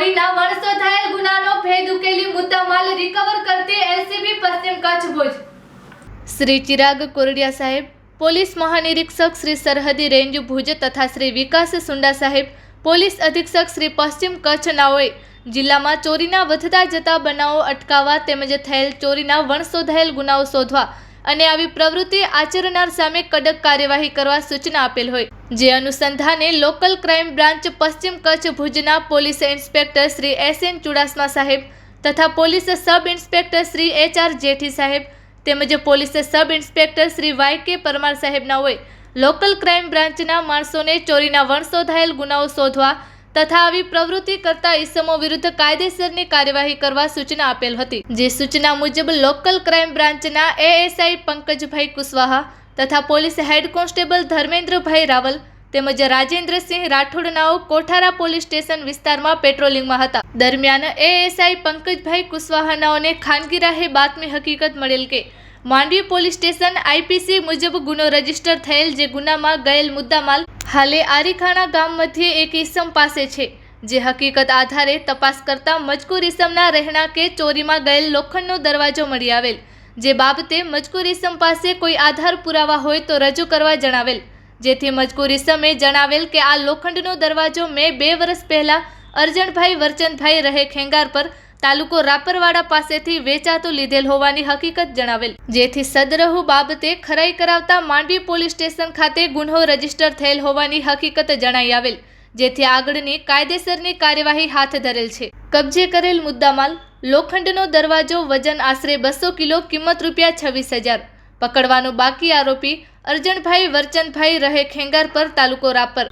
ચોરીના વર્ષો થયેલ ગુનાનો ભેદ ઉકેલી મુદ્દામાલ રિકવર કરતી એલસીબી પશ્ચિમ કચ્છ ભુજ. શ્રી ચિરાગ કોરડિયા સાહેબ, પોલીસ મહાનિરીક્ષક શ્રી સરહદી રેન્જ ભુજ તથા શ્રી વિકાસ સુંડા સાહેબ, પોલીસ અધિક્ષક શ્રી પશ્ચિમ કચ્છ નાઓએ જિલ્લામાં ચોરીના વધતા જતા બનાવો અટકાવવા તેમજ થયેલ ચોરીના વણસોધાયેલ ગુનાઓ શોધવા અને આવી પ્રવૃત્તિ આચરનાર સામે કડક કાર્યવાહી કરવા સૂચના આપેલ હોય. જે અનુસંધાને લોકલ ક્રાઇમ બ્રાન્ચ પશ્ચિમ કચ્છ ભુજના police inspector Shri S N Chudasama સાહેબ તથા police sub inspector Shri H R Jethi સાહેબ તેમજ police sub inspector Shri Y K Parmar સાહેબના હોય. લોકલ ક્રાઇમ બ્રાન્ચના માણસોને ચોરીના વણશોધાયેલ ગુનાઓ શોધવા તથા આવી પ્રવૃત્તિ કરતા ઇસમો વિરુદ્ધ કાયદેસરની કાર્યવાહી કરવા સૂચના આપેલ હતી. જે સૂચના મુજબ લોકલ ક્રાઇમ બ્રાન્ચના એએસઆઈ પંકજભાઈ કુશવાહા તથા police head constable Dharmendrabhai Raval તેમજ રાજેન્દ્રસિંહ રાઠોડનાઓ કોઠારા પોલીસ સ્ટેશન વિસ્તારમાં પેટ્રોલિંગમાં હતા. દરમિયાન એએસઆઈ પંકજભાઈ કુશવાહાનાઓને ખાનગી રાહે બાતમી હકીકત મળેલ કે, માંડવી પોલીસ સ્ટેશન આઈપીસી મુજબ ગુનો રજિસ્ટર થયેલ જે ગુનામાં ગયેલ મુદ્દામાલ હાલે આરીખાણા ગામ મધ્યે એક ઈસમ પાસે છે, જે હકીકત આધારે તપાસ કરતા મજકૂર ઈસમના રહેણાંકે ચોરીમાં ગયેલ લોખંડનો દરવાજો મળી આવેલ, જે બાબતે મજકૂર ઈસમ પાસે કોઈ આધાર પુરાવા હોય તો રજૂ કરવા જણાવેલ, જેથી મજકૂર ઈસમે જણાવેલ કે આ લોખંડનો દરવાજો મેં બે વર્ષ પહેલાં અરજણભાઈ વરચંદભાઈ રહે ખેંગાર પર તાલુકો રાપરવાડા પાસેથી વેચાતું લીધેલ હોવાની હકીકત જણાવેલ. જેથી સદરહુ બાબતે ખરાઈ કરાવતા માંડવી પોલીસ સ્ટેશન ખાતે ગુન્હો રજિસ્ટર થયેલ હોવાની હકીકત જણાઈ આવેલ, જેથી આગળની કાયદેસરની કાર્યવાહી હાથ ધરેલ છે. કબજે કરેલ મુદ્દામાલ, લોખંડનો દરવાજો વજન આશરે બસો કિલો, કિંમત રૂપિયા છવ્વીસ હજાર. પકડવાનો બાકી આરોપી અરજણભાઈ વરચંદભાઈ રહે ખેંગાર પર તાલુકો રાપર.